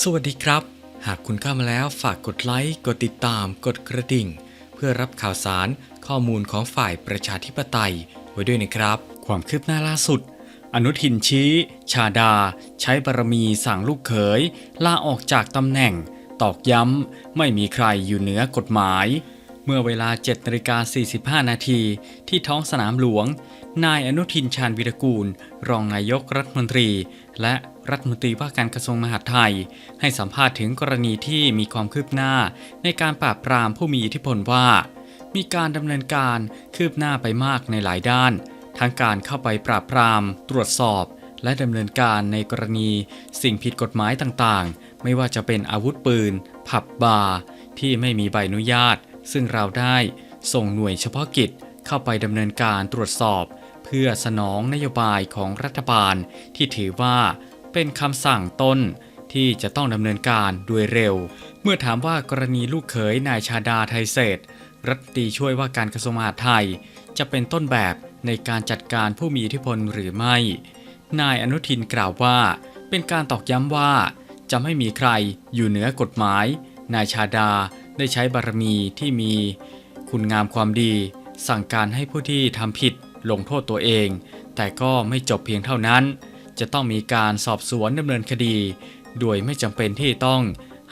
สวัสดีครับ หากคุณเข้ามาแล้วฝากกดไลค์กดติดตาม กดกระดิ่ง เพื่อรับข่าวสารข้อมูลของฝ่ายประชาธิปไตย ไว้ด้วยนะครับ ความคืบหน้าล่าสุด อนุทินชี้ ชาดา ใช้บารมีสั่งลูกเขยลาออกจากตำแหน่ง ตอกย้ำ ไม่มีใครอยู่เหนือกฎหมาย เมื่อเวลา7นาฬิกา45 นาทีที่ท้องสนามหลวง นายอนุทินชาญวิรกูล รองนายกรัฐมนตรี และ รัฐมนตรีว่าการกระทรวงมหาดไทย ให้สัมภาษณ์ถึงกรณีที่มีความคืบหน้า ในการปราบปรามผู้มีอิทธิพลว่า มีการดำเนินการคืบหน้าไปมากในหลายด้าน ทั้งการเข้าไปปราบปราม ตรวจสอบ และดำเนินการในกรณี สิ่งผิดกฎหมายต่างๆ ไม่ว่าจะเป็นอาวุธปืน ผับบาร์ที่ไม่มีใบอนุญาต ซึ่งเราได้ส่งหน่วยเฉพาะกิจเข้าไปดำเนินการตรวจสอบ เพื่อสนองนโยบายของรัฐบาลที่ถือว่า เป็นคำสั่งต้นที่จะต้องดำเนินการโดยเร็ว เมื่อถามว่ากรณีลูกเขยนายชาดาไทยเศษรัฐตีช่วยว่าการกระทรวงมหาดไทย จะเป็นต้นแบบในการจัดการผู้มีอิทธิพลหรือไม่ นายอนุทินกล่าวว่า เป็นการตอกย้ำว่าจะไม่มีใครอยู่เหนือกฎหมาย นายชาดาได้ใช้บารมีที่มี คุณงามความดี สั่งการให้ผู้ที่ทำผิดลงโทษตัวเอง แต่ก็ไม่จบเพียงเท่านั้น จะต้องมีการสอบสวนดำเนินคดี โดยไม่จำเป็นที่ต้อง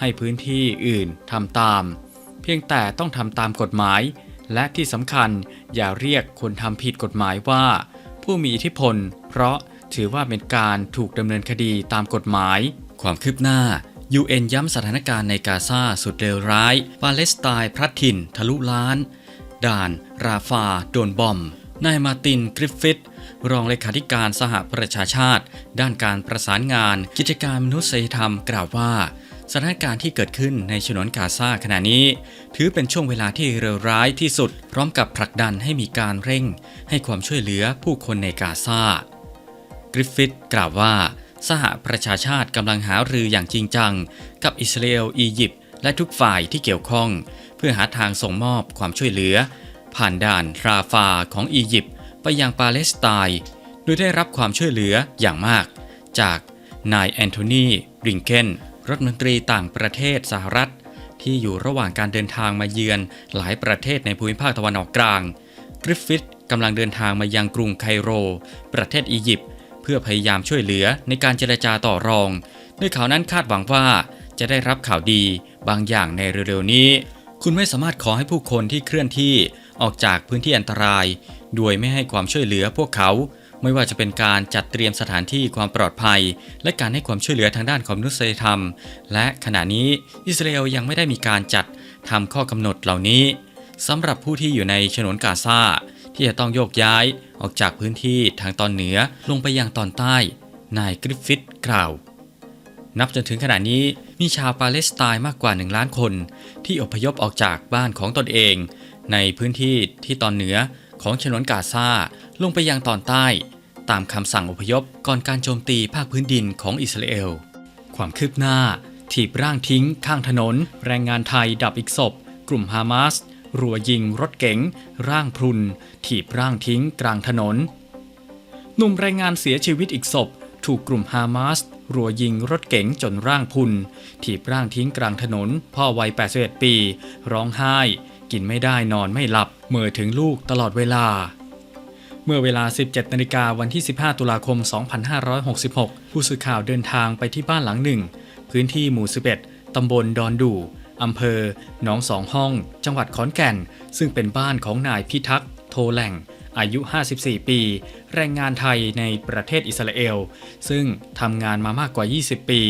ให้พื้นที่อื่นทำตาม เพียงแต่ต้องทำตามกฎหมาย และที่สำคัญอย่าเรียกคนทำผิดกฎหมายว่า ผู้มีอิทธิพล เพราะถือว่าเป็นการถูกดำเนินคดีตามกฎหมาย ความคืบหน้า UN ย้ำสถานการณ์ในกาซาสุดเลวร้าย ปาเลสไตน์พลัดถิ่น ทะลุล้าน ด่าน ราฟา โดนบอม นายมาติน กริฟฟิธ รองเลขาธิการสหประชาชาติ ด้านการประสานงาน กิจการมนุษยธรรมกล่าวว่าสถานการณ์ที่เกิดขึ้นในฉนวนกาซาขณะนี้ ถือเป็นช่วงเวลาที่เลวร้ายที่สุด พร้อมกับผลักดันให้มีการเร่ง ให้ความช่วยเหลือผู้คนในกาซากริฟฟิธกล่าวว่า สหประชาชาติกำลังหารืออย่างจริงจัง กับอิสราเอลอียิปต์และทุกฝ่ายที่เกี่ยวข้อง เพื่อหาทางส่งมอบความช่วยเหลือ ผ่านด่านราฟาของอียิปต์ ไปยังปาเลสไตน์โดยได้รับความช่วยเหลืออย่างมาก จากนายแอนโทนีบริงเกนรัฐมนตรีต่างประเทศสหรัฐ ที่อยู่ระหว่างการเดินทางมาเยือนหลายประเทศในภูมิภาคตะวันออกกลาง กริฟฟิธกำลังเดินทางมายังกรุงไคโร ประเทศอียิปต์เพื่อพยายามช่วยเหลือในการเจรจาต่อรองโดยข่าวนั้นคาดหวังว่าจะได้รับข่าวดีบางอย่างในเร็วๆนี้ คุณไม่สามารถขอให้ผู้คนที่เคลื่อนที่ออกจากพื้นที่อันตราย โดยไม่ให้ความช่วยเหลือพวกเขา ไม่ว่าจะเป็นการจัดเตรียมสถานที่ความปลอดภัย และการให้ความช่วยเหลือทางด้านความนุษยธรรม และขณะนี้อิสราเอลยังไม่ได้มีการจัดทำข้อกำหนดเหล่านี้สำหรับผู้ที่อยู่ในฉนวนกาซาที่จะต้องโยกย้ายออกจากพื้นที่ทางตอนเหนือลงไปยังตอนใต้ นายกริฟฟิธกล่าว นับจนถึงขณะนี้มีชาวปาเลสไตน์มากกว่า 1 ล้านคน ที่อพยพออกจากบ้านของตนเอง ในพื้นที่ที่ตอนเหนือ ของฉนวนกาซาลงไปยังตอนใต้ ตามคำสั่งอพยพก่อนการโจมตีภาคพื้นดินของอิสราเอล ความคืบหน้า ถีบร่างทิ้งข้างถนน แรงงานไทยดับอีกศพ กลุ่มฮามาสรัวยิงรถเก๋ง ร่างพรุน ถีบร่างทิ้งกลางถนน หนุ่มแรงงานเสียชีวิตอีกศพ ถูกกลุ่มฮามาสรัวยิงรถเก๋งจนร่างพุน ถีบร่างทิ้งกลางถนน พ่อวัย 81 ปี ร้องไห้ กินไม่ได้นอนไม่หลับเมื่อถึงลูกตลอดเวลา เมื่อเวลา 17นาฬิกาวันที่ 15 ตุลาคม 2566 ผู้สื่อข่าวเดินทางไปที่บ้านหลังหนึ่ง พื้นที่หมู่ 11 ตำบลดอนดูอำเภอหนองสองห้อง จังหวัดขอนแก่น ซึ่งเป็นบ้านของนายพิทักษ์ โทแหล่ง อายุ 54 ปี แรงงานไทยในประเทศอิสราเอล ซึ่งทำงานมามากกว่า 20 ปี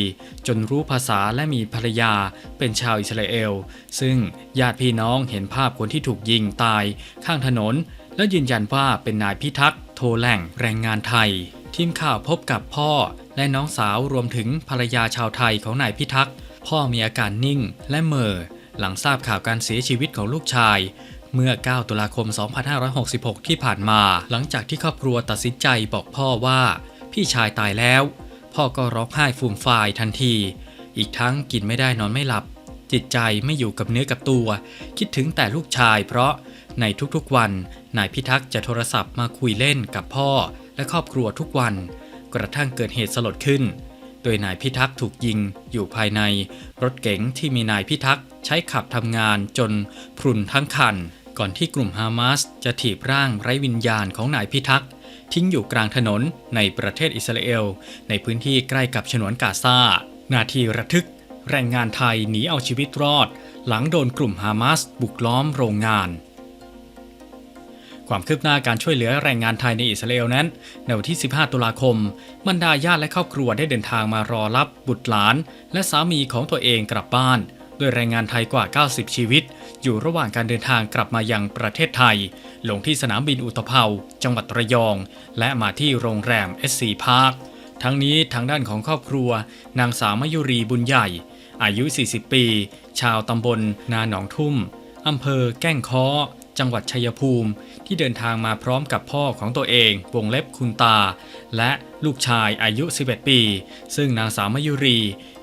จนรู้ภาษาและมีภรรยาเป็นชาวอิสราเอล ซึ่งญาติพี่น้องเห็นภาพคนที่ถูกยิงตายข้างถนน และยืนยันว่าเป็นนายพิทักษ์โทแหล่งแรงงานไทย ทีมข่าวพบกับพ่อและน้องสาวรวมถึงภรรยาชาวไทยของนายพิทักษ์พ่อมีอาการนิ่งและเม่อหลังทราบข่าวการเสียชีวิตของลูกชาย เมื่อ 9 ตุลาคม 2566 ที่ผ่านมา หลังจากที่ครอบครัวตัดสินใจบอกพ่อว่า พี่ชายตายแล้ว พ่อก็ร้องไห้ฟูมฟายทันที อีกทั้งกินไม่ได้นอนไม่หลับ จิตใจไม่อยู่กับเนื้อกับตัว คิดถึงแต่ลูกชาย เพราะในทุกๆวัน นายพิทักษ์จะโทรศัพท์มาคุยเล่นกับพ่อและครอบครัวทุกวัน กระทั่งเกิดเหตุสลดขึ้น โดยนายพิทักษ์ถูกยิงอยู่ภายใน รถเก๋งที่มีนายพิทักษ์ใช้ขับทำงานจนพรุนทั้งคัน ก่อนที่กลุ่มฮามาสจะถีบร่างไร้วิญญาณของนายพิทักษ์ทิ้งอยู่กลางถนนในประเทศอิสราเอล ในพื้นที่ใกล้กับฉนวนกาซานาทีระทึก แรงงานไทยหนีเอาชีวิตรอด หลังโดนกลุ่มฮามาสบุกล้อมโรงงาน ความคืบหน้าการช่วยเหลือแรงงานไทยในอิสราเอลนั้น ในวันที่ 15 ตุลาคม บรรดาญาติและครอบครัวได้เดินทางมารอรับบุตรหลาน และสามีของตัวเองกลับบ้าน ดยแรงงานไทยกว่า 90 ชีวิต อยู่ระหว่างการเดินทางกลับมายังประเทศไทย ลงที่สนามบินอุตภเปาจังหวัดระยอง และมาที่โรงแรม SC Park ทั้งนี้ทางด้านของครอบครัว นางสาวมยุรีบุญใหญ่ อายุ 40 ปี ชาวตำบลนาหนองทุ่มอำเภอแก้งค้อ จังหวัดชัยภูมิ ที่เดินทางมาพร้อมกับพ่อของตัวเอง วงเล็บคุณตา และลูกชายอายุ 11 ปี ซึ่งนางสาวมยุรี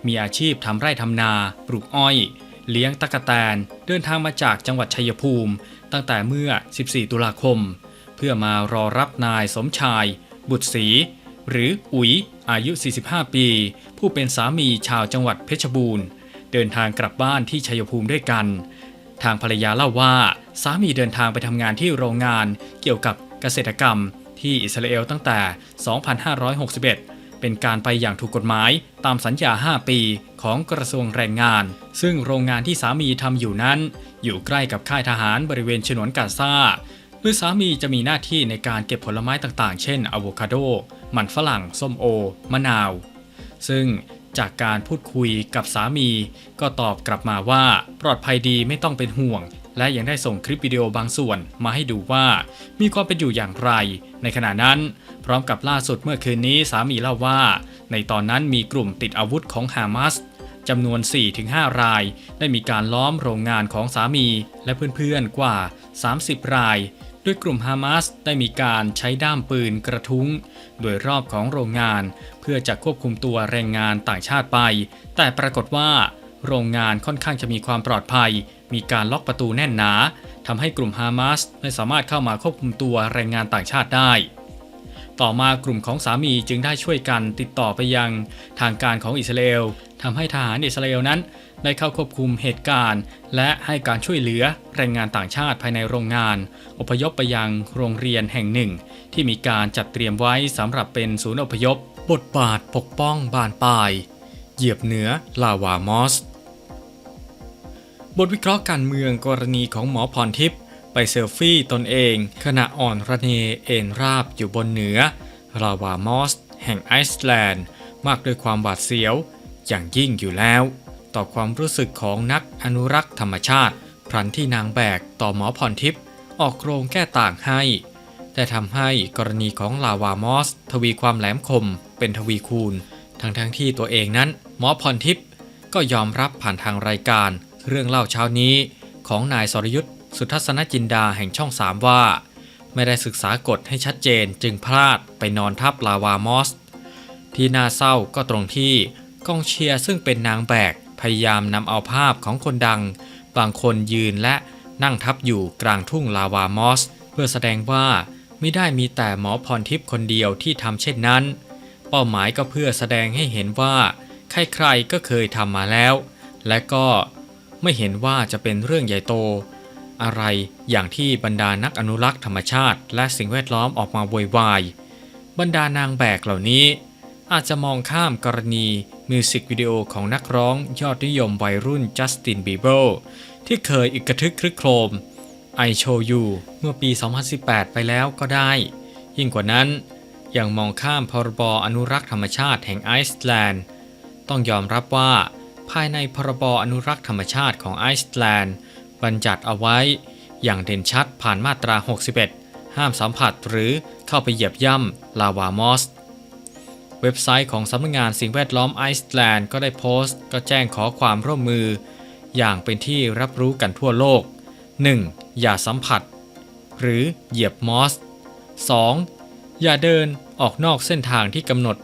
มีอาชีพทำไร่ทำนา ปลูกอ้อย เลี้ยงตะกะแตน เดินทางมาจากจังหวัดชัยภูมิ ตั้งแต่เมื่อ 14 ตุลาคม เพื่อมารอรับนายสมชาย บุตรศรีหรืออุ๋ยอายุ 45 ปี ผู้เป็นสามีชาวจังหวัดเพชรบูรณ์ เดินทางกลับบ้านที่ชัยภูมิด้วยกัน ทางภรรยาเล่าว่า สามีเดินทางไปทำงานที่โรงงานเกี่ยวกับเกษตรกรรม ที่อิสราเอลตั้งแต่ 2561 เป็นการไปอย่างถูกกฎหมายตามสัญญา 5 ปีของกระทรวงแรงงาน ซึ่งโรงงานที่สามีทำอยู่นั้น อยู่ใกล้กับค่ายทหารบริเวณฉนวนกาซาโดยสามีจะมีหน้าที่ในการเก็บผลไม้ต่างๆ เช่นอะโวคาโด มันฝรั่ง ส้มโอ มะนาว ซึ่งจากการพูดคุยกับสามี ก็ตอบกลับมาว่าปลอดภัยดีไม่ต้องเป็นห่วง และยังได้ส่งคลิปวิดีโอบางส่วนมาให้ดูว่า มีความเป็นอยู่อย่างไร ในขณะนั้น พร้อมกับล่าสุดเมื่อคืนนี้สามีเล่าว่า ในตอนนั้นมีกลุ่มติดอาวุธของฮามาสจำนวน 4-5 ราย ได้มีการล้อมโรงงานของสามี และเพื่อนๆกว่า 30 ราย โดยกลุ่มฮามาสได้มีการใช้ด้ามปืนกระทุ้ง โดยรอบของโรงงาน เพื่อจะควบคุมตัวแรงงานต่างชาติไป แต่ปรากฏว่า โรงงานค่อนข้างจะมีความปลอดภัย มีการล็อกประตูแน่นหนาทำให้กลุ่มฮามาสไม่สามารถเข้ามาควบคุมตัวแรงงานต่างชาติได้ ต่อมากลุ่มของสามีจึงได้ช่วยกันติดต่อไปยังทางการของอิสราเอลทำให้ทหารอิสราเอลนั้น ได้เข้าควบคุมเหตุการณ์ และให้การช่วยเหลือแรงงานต่างชาติภายในโรงงาน อพยพไปยังโรงเรียนแห่งหนึ่ง ที่มีการจัดเตรียมไว้สำหรับเป็นศูนย์อพยพ บทบาทปกป้องบานปลาย เหยียบเหนือลาวามอส บทวิเคราะห์การเมืองกรณีของหมอพรทิพย์ไปเซลฟี่ตนเอง ขณะอ่อนระเนเอนราบอยู่บนเหนือลาวามอส แห่งไอซ์แลนด์ มากด้วยความหวาดเสียว อย่างยิ่งอยู่แล้ว ต่อความรู้สึกของนักอนุรักษ์ธรรมชาติพลันที่นางแบกต่อหมอพรทิพย์ออกโรงแก้ต่างให้ แต่ทำให้กรณีของลาวามอส ทวีความแหลมคม เป็นทวีคูณ ทั้งทั้งที่ตัวเองนั้น หมอพรทิพย์ก็ยอมรับผ่านทางรายการ เรื่องเล่าเช้านี้ของนายสรยุทธ์สุทัศนจินดาแห่งช่องสามว่า ไม่ได้ศึกษากฎให้ชัดเจนจึงพลาดไปนอนทับลาวามอส ที่น่าเศร้าก็ตรงที่กองเชียร์ซึ่งเป็นนางแบกพยายามนำเอาภาพของคนดัง บางคนยืนและนั่งทับอยู่กลางทุ่งลาวามอส เพื่อแสดงว่าไม่ได้มีแต่หมอพรทิพย์คนเดียวที่ทำเช่นนั้น เป้าหมายก็เพื่อแสดงให้เห็นว่า ใครๆก็เคยทำมาแล้ว และก็ ไม่เห็นว่าจะเป็นเรื่องใหญ่โต อะไรอย่างที่บรรดานักอนุรักษ์ธรรมชาติและสิ่งแวดล้อมออกมาโวยวาย บรรดานางแบกเหล่านี้ อาจจะมองข้ามกรณีมิวสิกวิดีโอของนักร้องยอดนิยมวัยรุ่นจัสตินบีเบอร์ที่เคยอึกกระทึกครึกโครม I Show You เมื่อปี 2018 ไปแล้วก็ได้ ยิ่งกว่านั้นยังมองข้ามพรบอนุรักษ์ธรรมชาติแห่งไอซ์แลนด์ ต้องยอมรับว่า ภายในพรบอนุรักษ์ธรรมชาติของไอซ์แลนด์ บัญญัติเอาไว้อย่างเด่นชัดผ่านมาตรา 61 ห้ามสัมผัสหรือเข้าไปเหยียบย่ำลาวามอส เว็บไซต์ของสำนักงานสิ่งแวดล้อมไอซ์แลนด์ก็ได้โพสต์ ก็แจ้งขอความร่วมมือ อย่างเป็นที่รับรู้กันทั่วโลก 1. อย่าสัมผัส หรือเหยียบมอส 2. อย่าเดินออกนอกเส้นทางที่กำหนด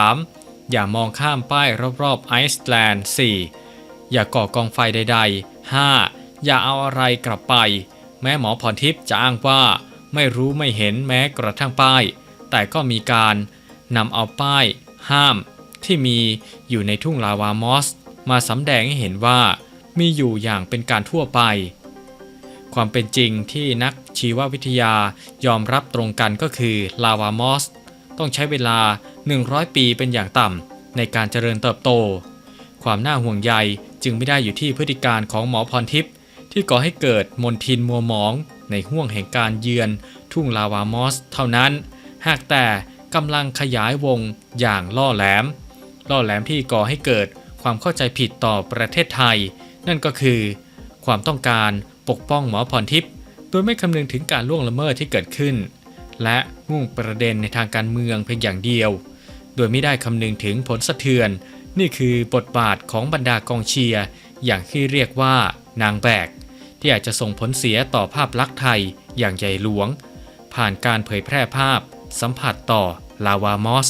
3. อย่ามองข้ามป้ายรอบๆไอซ์แลนด์ 4. อย่าก่อกองไฟใดๆ 5. อย่าเอาอะไรกลับไป แม้หมอพรทิพย์จะอ้างว่า ไม่รู้ไม่เห็นแม้กระทั่งป้าย แต่ก็มีการนำเอาป้าย ห้าม ที่มีอยู่ในทุ่งลาวามอส มาสำแดงให้เห็นว่ามีอยู่อย่างเป็นการทั่วไป ความเป็นจริงที่นักชีววิทยายอมรับตรงกันก็คือลาวามอส ต้องใช้เวลา 100 ปีเป็นอย่างต่ำในการเจริญเติบโต ความน่าห่วงใยจึงไม่ได้อยู่ที่พฤติการของหมอพรทิพย์ที่ก่อให้เกิดมนทินมัวหมองในห่วงแห่งการเยือนทุ่งลาวามอสเท่านั้น หากแต่กำลังขยายวงอย่างล่อแหลม ล่อแหลมที่ก่อให้เกิดความเข้าใจผิดต่อประเทศไทย นั่นก็คือ ความต้องการปกป้องหมอพรทิพย์โดยไม่คำนึงถึงการล่วงละเมิดที่เกิดขึ้น และมุ่งประเด็นในทางการเมืองเพียงอย่างเดียว โดยไม่ได้คำนึงถึงผลสะเทือน นี่คือบทบาทของบรรดากองเชียร์อย่างที่เรียกว่านางแบก ที่อาจจะส่งผลเสียต่อภาพลักษณ์ไทยอย่างใหญ่หลวง ผ่านการเผยแพร่ภาพ สัมผัสต่อลาวามอส